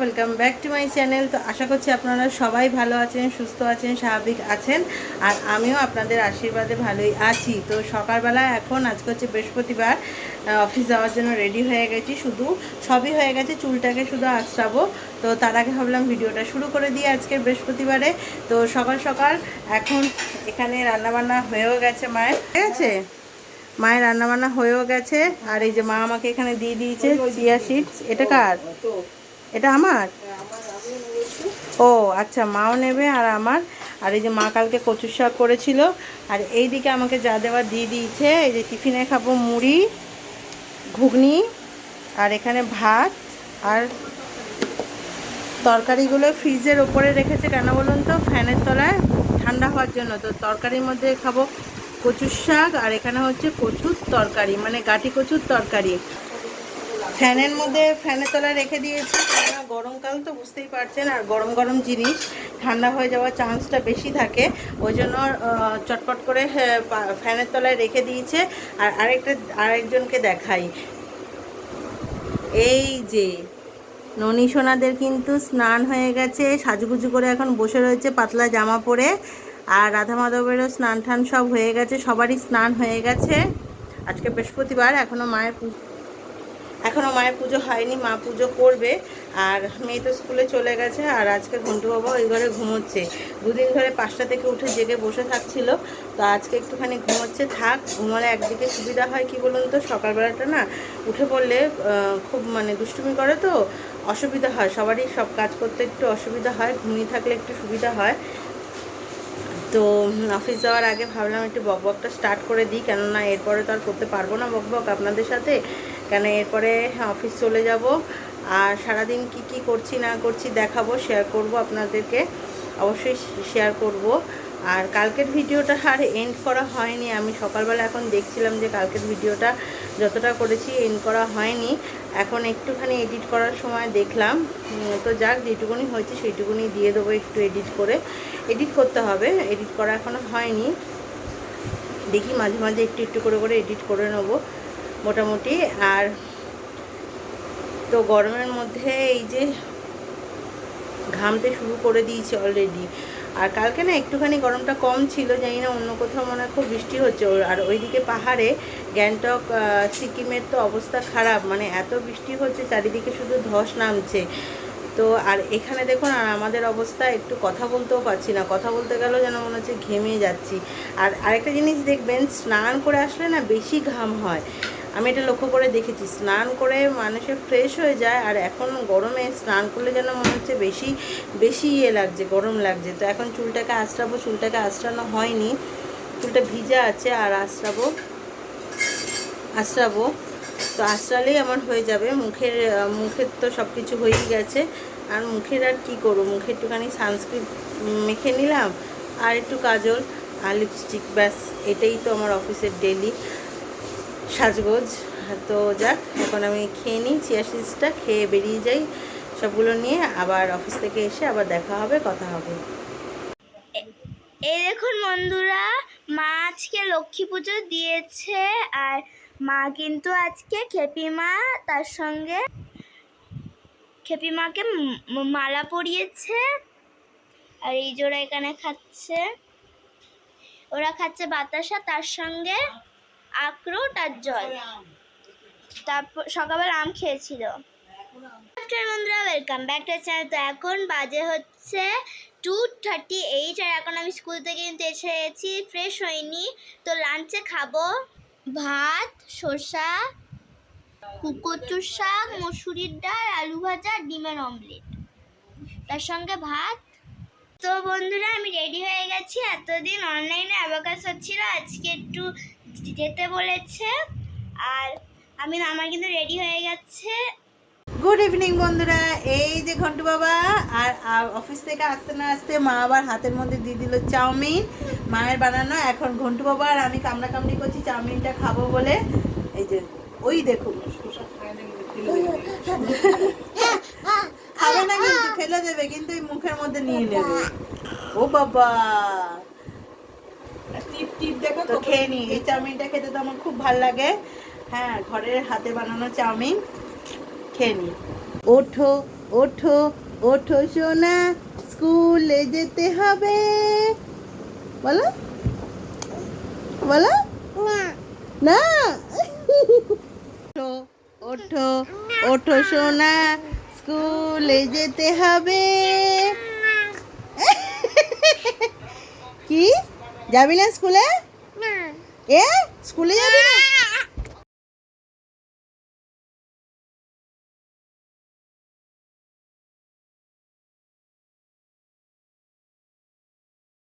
Welcome back to my channel তো আশা করছি আপনারা সবাই ভালো আছেন, সুস্থ আছেন, স্বাভাবিক আছেন, আর আমিও আপনাদের আশীর্বাদে ভালোই আছি। তো সকালবেলা এখন, আজকে হচ্ছে বৃহস্পতিবার অফিস যাওয়ার জন্য রেডি হয়ে গেছি শুধু, সবই হয়ে গেছে, চুলটাকে শুধু আঁচড়াবো। তো তার আগে ভাবলাম ভিডিওটা শুরু করে দিই আজকে বৃহস্পতিবারে। তো সকাল সকাল এখন এখানে রান্নাবান্না হয়েও গেছে মায়ের। ঠিক আছে? মায়ের রান্নাবান্না হয়েও গেছে, আর এই যে মা আমাকে এখানে দিয়ে দিয়েছে, চিয়া সিডস এটা কার? এটা আমার? ও আচ্ছা মাও নেবে আর আমার। আর এই যে মা কালকে কচুর শাক করেছিল। আর এই দিকে আমাকে যা দেওয়া দিয়ে দিয়েছে, এই যে টিফিনে খাব মুড়ি, ঘুগনি, আর এখানে ভাত, আর তরকারিগুলো ফ্রিজের ওপরে রেখেছে কেন বলুন তো? ফ্যানের তলায়, ঠান্ডা হওয়ার জন্য। তো তরকারির মধ্যে খাব কচুর শাক, আর এখানে হচ্ছে কচুর তরকারি মানে গাটি কচুর তরকারি। ফ্যানের মধ্যে, ফ্যানের তলায় রেখে দিয়েছি। গরমকাল তো বুঝতেই পারছেন আর গরম গরম জিনিস ঠান্ডা হয়ে যাওয়ার চান্সটা বেশি থাকে। ওই জন্য চটপট করে আহ, ফ্যানের তলায় রেখে দিয়েছে। আর আরেকটা আরেকজনকে দেখাই। এই যে ননী সোনাদের কিন্তু স্নান হয়ে গেছে সাজুগুজু করে এখন বসে রয়েছে পাতলা জামা পরে। আর রাধা মাধবেরও স্নান টান সব হয়ে গেছে সবারই স্নান হয়ে গেছে। আজকে বৃহস্পতিবার এখনও মায়ের এখনও মায়ের পুজো হয়নি, মা পুজো করবে। আর মেয়ে তো স্কুলে চলে গেছে, আর আজকে ঘন্টু বাবা ওই ঘরে ঘুমোচ্ছে। দুদিন ধরে পাঁচটা থেকে উঠে জেগে বসে থাকছিল, তো আজকে একটুখানি ঘুমোচ্ছে, থাক, ঘুমালে একদিকে সুবিধা হয়, কি বলুন তো? সকালবেলাটা না, উঠে পড়লে খুব মানে দুষ্টুমি করে তো, অসুবিধা হয়, সবারই সব কাজ করতে একটু অসুবিধা হয়, ঘুমিয়ে থাকলে একটু সুবিধা হয়। তো অফিস যাওয়ার আগে ভাবলাম একটু বকবকটা স্টার্ট করে দিই, কেননা এরপরে তো আর করতে পারব না বকবক আপনাদের সাথে। কেন এরপরে অফিস চলে যাব। আর সারাদিন কি কি করছি, না করছি দেখাবো শেয়ার করব আপনাদেরকে। অবশ্যই শেয়ার করব। আর কালকের ভিডিওটা আর এন্ড করা হয়নি। আমি সকালবেলা এখন দেখছিলাম যে কালকের ভিডিওটা যতটা করেছি এন্ড করা হয়নি। এখন একটুখানি এডিট করার সময় দেখলাম। তো যাক, যেটুকুনি হয়েছে সেইটুকুনি দিয়ে দেবো একটু এডিট করে। এডিট করতে হবে। এডিট করা এখনও হয়নি। দেখি মাঝে মাঝে একটু একটু করে করে এডিট করে নেব। মোটামুটি। আর তো গরমের মধ্যে এই যে ঘামতে শুরু করে দিয়েছে অলরেডি আর কালকে না একটুখানি গরমটা কম ছিল, জানি না অন্য কোথাও মনে হয় খুব বৃষ্টি হচ্ছে। আর ওইদিকে পাহাড়ে গ্যাংটক সিকিমের তো অবস্থা খারাপ। মানে এত বৃষ্টি হচ্ছে, চারিদিকে শুধু ধস নামছে। তো আর এখানে দেখুন, আর আমাদের অবস্থা একটু কথা বলতেও পারছি না। কথা বলতে গেলেও যেন মনে হচ্ছে ঘেমে যাচ্ছি। আর আরেকটা জিনিস দেখবেন, স্নান করে আসলে না বেশি ঘাম হয়। আমি এটা লক্ষ্য করে দেখেছি, স্নান করে মানুষের ফ্রেশ হয়ে যায় আর এখন গরমে স্নান করলে যেন মনে হচ্ছে বেশি বেশি ইয়ে লাগছে, গরম লাগছে। তো এখন চুলটাকে আঁচড়াবো, চুলটাকে আঁচড়ানো হয়নি। চুলটা ভিজা আছে আর আঁচড়াবো আঁচড়াবো। তো আঁচড়ালেই আমার হয়ে যাবে। মুখের মুখের তো সব কিছু হয়েই গেছে। আর মুখের আর কি করব? মুখে একটুখানি সানস্ক্রিন মেখে নিলাম আর একটু কাজল আর লিপস্টিক ব্যাস। এটাই তো আমার অফিসের ডেলি সাজগোজ। তো যাক, এখন আমি খেয়ে নিই, চিয়া সিডসটা, খেয়ে বেরিয়ে যাই সবগুলো নিয়ে। আবার অফিস থেকে এসে আবার দেখা হবে, কথা হবে। এই দেখুন বন্ধুরা, মা আজকে লক্ষ্মী পুজো দিয়েছে আর মা কিন্তু আজকে খেপি মা, তার সঙ্গে খেপি মাকে মালা পরিয়েছে আর এই জোড়া এখানে খাচ্ছে। ওরা খাচ্ছে বাতাসা, তার সঙ্গে আখরোট আর জল। তারপর সকালবেলা আম খেয়েছিল। বন্ধুরা ওয়েলকাম ব্যাক টু চ্যানেল তো এখন বাজে হচ্ছে টু থার্টি এইট আর এখন আমি স্কুল থেকে কিন্তু এসে গেছি ফ্রেশ হইনি। তো লাঞ্চে খাব ভাত শসা কচুর শাক, মসুরির ডাল, আলু ভাজা ডিমের অমলেট তার সঙ্গে ভাত। তো বন্ধুরা, আমি রেডি হয়ে গেছি। এতদিন অনলাইনে অ্যাবাকাস হচ্ছিল, আজকে একটু যেতে বলেছে। আর আমি আমার কিন্তু রেডি হয়ে গেছে। গুড ইভিনিং বন্ধুরা। এই যে ঘন্টু বাবা, আর অফিস থেকে আসতে না আসতে মা আবার হাতের মধ্যে দিয়ে দিল চাউমিন। মায়ের বানানো, এখন ঘন্টু বাবা আর আমি কামড়া কামড়ি করছি, চাউমিনটা খাব বলে। এই যে, ওই দেখুন খাবে না কিন্তু ফেলে দেবে, কিন্তু মুখের মধ্যে নিয়ে নেবে। ও বাবা! তো খেয়ে নি এই চাউমিনটা খেতে তো আমার খুব ভালো লাগে। হ্যাঁ ঘরের হাতে বানানো চাউমিন। খেয়ে নি ওঠো ওঠো ওঠো সোনা স্কুলে যেতে হবে। বলো। বলো। না। ওঠো ওঠো ওঠো সোনা স্কুলে যেতে হবে। কি? যাবি না স্কুলে? এ? স্কুলে যাবি না?